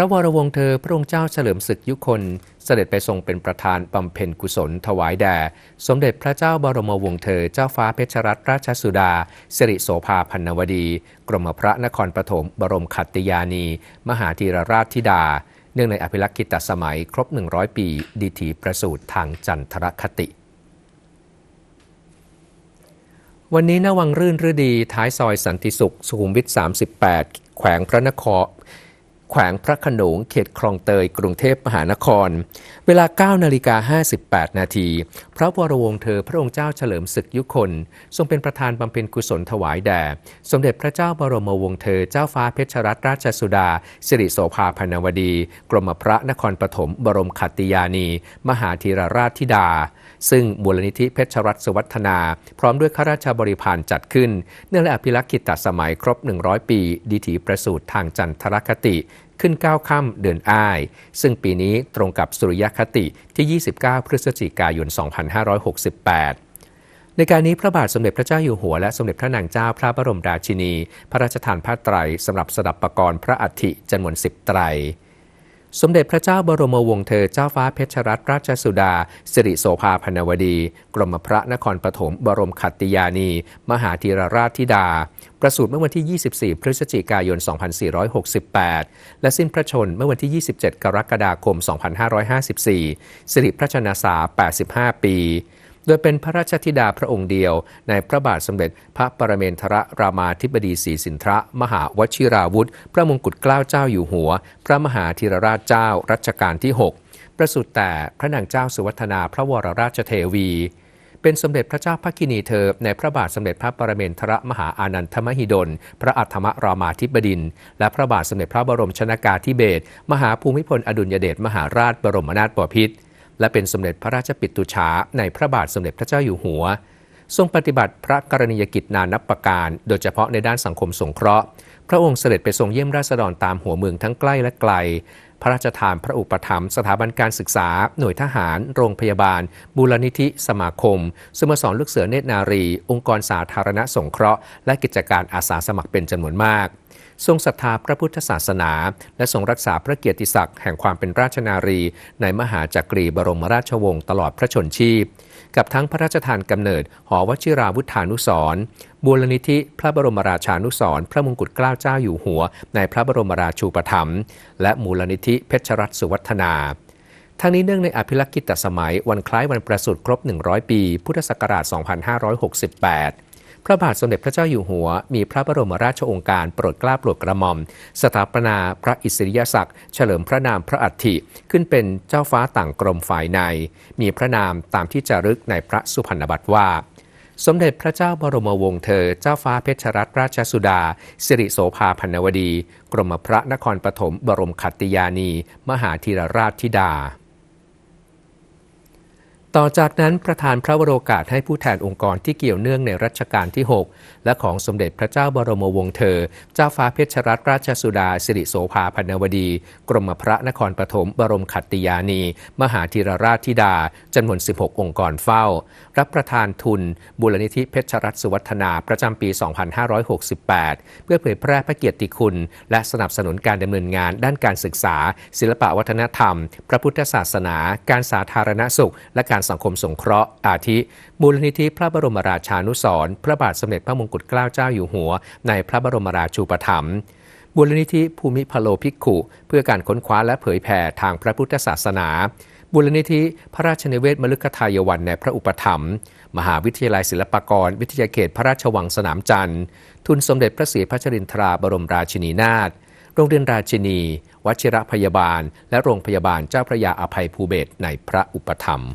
ระวรวงศ์เธอพระองค์เจ้าเฉลิมศึกยุคนเสด็จไปทรงเป็นประธานบำเพ็ญกุศลถวายแด่ สมเด็จพระเจ้าบรมวงศ์เธอเจ้าฟ้าเพชรรัตนราชสุดา สิริโสภาพันวดี กรมพระนครปฐมบรมขัตติยานี มหาธีรราชธิดา เนื่องในอภิรักษ์กิตสมัยครบ 100 ปีดิถีประสูติทางจันทรคติ วันนี้นวังรื่นฤดีท้ายซอยสันติสุข สุขุมวิท 38 แขวงพระนคร แขวงพระขนงเขตคลองเตยกรุงเทพมหานคร เวลา 9 นาฬิกา 58 นาที พระวรวงศ์เธอพระองค์เจ้าเฉลิมศึกยุคน ทรงเป็นประธานบำเพ็ญกุศลถวายแด่ สมเด็จพระเจ้าบรมวงศ์เธอเจ้าฟ้าเพชรรัตนราชสุดา สิริโสภาพนวดี กรมพระนครปฐมบรมขัตติยานี มหาธีรราชธิดา ซึ่งมูลนิธิเพชรรัตสวัฒนา พร้อมด้วยข้าราชบริพารจัดขึ้น เนื่องในอภิรักษ์กิตสมัยครบ 100 ปีดิถีประสูติทางจันทรคติขึ้น 9 ค่ำเดือนอ้าย ซึ่งปีนี้ตรงกับสุริยคติที่ 29 พฤศจิกายน 2568ในการนี้พระบาทสมเด็จพระเจ้าอยู่หัวและสมเด็จพระนางเจ้าพระบรมราชินี พระราชทานผ้าไตรสำหรับสดับประกรณ์พระอัฐิจำนวนสิบไตร สมเด็จพระเจ้าบรมวงศ์เธอเจ้าฟ้าเพชรรัตนราชสุดา สิริโสภาพนวดี กรมพระนครปฐมบรมขัตติยานี มหาธีรราชธิดา ประสูติเมื่อวันที่ 24 พฤศจิกายน 2468 และสิ้นพระชนเมื่อวันที่ 27 กรกฎาคม 2554 สิริพระชนษา85 ปี โดยเป็นพระราชธิดาพระองค์เดียว ในพระบาทสมเด็จพระปรเมนทรรามาธิบดีศรีสินทรมหาวชิราวุธ พระมงกุฎเกล้าเจ้าอยู่หัว พระมหาธีรราชเจ้ารัชกาลที่ 6 ประสูติแต่พระนางเจ้าสุวัฒนาพระวรราชเทวี เป็นสมเด็จพระเจ้าพักินีเธอ ในพระบาทสมเด็จพระปรเมนทรมหาอานันทมหิดล พระอัฏฐมรามาธิบดิน และพระบาทสมเด็จพระบรมชนากาธิเบศมหาภูมิพลอดุลยเดชมหาราชบรมนาถบพิตร และเป็นสมเด็จพระราชปิตุฉาในพระบาทสมเด็จพระเจ้าอยู่หัว ทรงปฏิบัติพระกรณียกิจนานับประการ โดยเฉพาะในด้านสังคมสงเคราะห์ พระองค์เสด็จไปทรงเยี่ยมราษฎรตามหัวเมืองทั้งใกล้และไกล พระราชทานพระอุปถัมภ์สถาบันการศึกษา หน่วยทหาร โรงพยาบาลบูรณิธิ สมาคม สโมสรลูกเสือเนตรนารี องค์กรสาธารณสงเคราะห์ และกิจการอาสาสมัครเป็นจำนวนมาก ทรงศรัทธาพระพุทธศาสนา และทรงรักษาพระเกียรติศักดิ์แห่งความเป็นราชนารี ในมหาจักรีบรมราชวงศ์ตลอดพระชนชีพ กับทั้งพระราชทานกำเนิด หอวชิราวุฒานุสรบูรณิธิพระบรมราชานุสรพระมงกุฎเกล้าเจ้าอยู่หัว ในพระบรมราชูปถัมภ์และมูลนิธิเพชรรัตสุวัฒนาทั้งนี้เนื่องในอภิรักษิตสมัยวันคล้ายวันประสูติครบ 100 ปี พุทธศักราช 2568 พระบาทสมเด็จพระเจ้าอยู่หัว มีพระบรมราชโองการโปรดเกล้าโปรดกระหม่อม สถาปนาพระอิสริยศักดิ์เฉลิมพระนามพระอัฐิขึ้นเป็นเจ้าฟ้าต่างกรมฝ่ายใน มีพระนามตามที่จารึกในพระสุพรรณบัตรว่า สมเด็จพระเจ้าบรมวงศ์เธอ เจ้าฟ้าเพชรรัตนราชสุดา สิริโสภาพันวดี กรมพระนครปฐมบรมขัตติยานี มหาธีรราชธิดา ต่อจากนั้นประธานพระวโรกาสให้ผู้แทนองค์กรที่เกี่ยวเนื่องในรัชกาลที่ 6 และของสมเด็จพระเจ้าบรมวงศ์เธอ เจ้าฟ้าเพชรรัตนราชสุดาสิริโสภาพันวดี กรมพระนครปฐมบรมขัตติยานี มหาธีรราชธิดาจำนวน 16 องค์กรเฝ้า รับประทานทุนบุรณิธิเพชรรัตสุวัฒนาประจำปี 2568 เพื่อเผยแพร่พระเกียรติคุณ และสนับสนุนการดำเนินงานด้านการศึกษา ศิลปวัฒนธรรม พระพุทธศาสนา การสาธารณสุข และการสังคมสงเคราะห์ อาทิ มูลนิธิพระบรมราชานุสรพระบาทสมเด็จพระมงกุฎเกล้าเจ้าอยู่หัว ในพระบรมราชูปถัมภ์มูลนิธิภูมิพโลภิกขุ เพื่อการค้นคว้าและเผยแผ่ทางพระพุทธศาสนามูลนิธิพระราชนิเวศมฤคทายวันในพระอุปถัมภ์มหาวิทยาลัยศิลปากร วิทยาเขตพระราชวังสนามจันทร์ ทุนสมเด็จพระศรีพัชรินทราบรมราชินีนาถโรงเรียนราชินี วชิระพยาบาล และโรงพยาบาลเจ้าพระยาอภัยภูเบศในพระอุปถัมภ์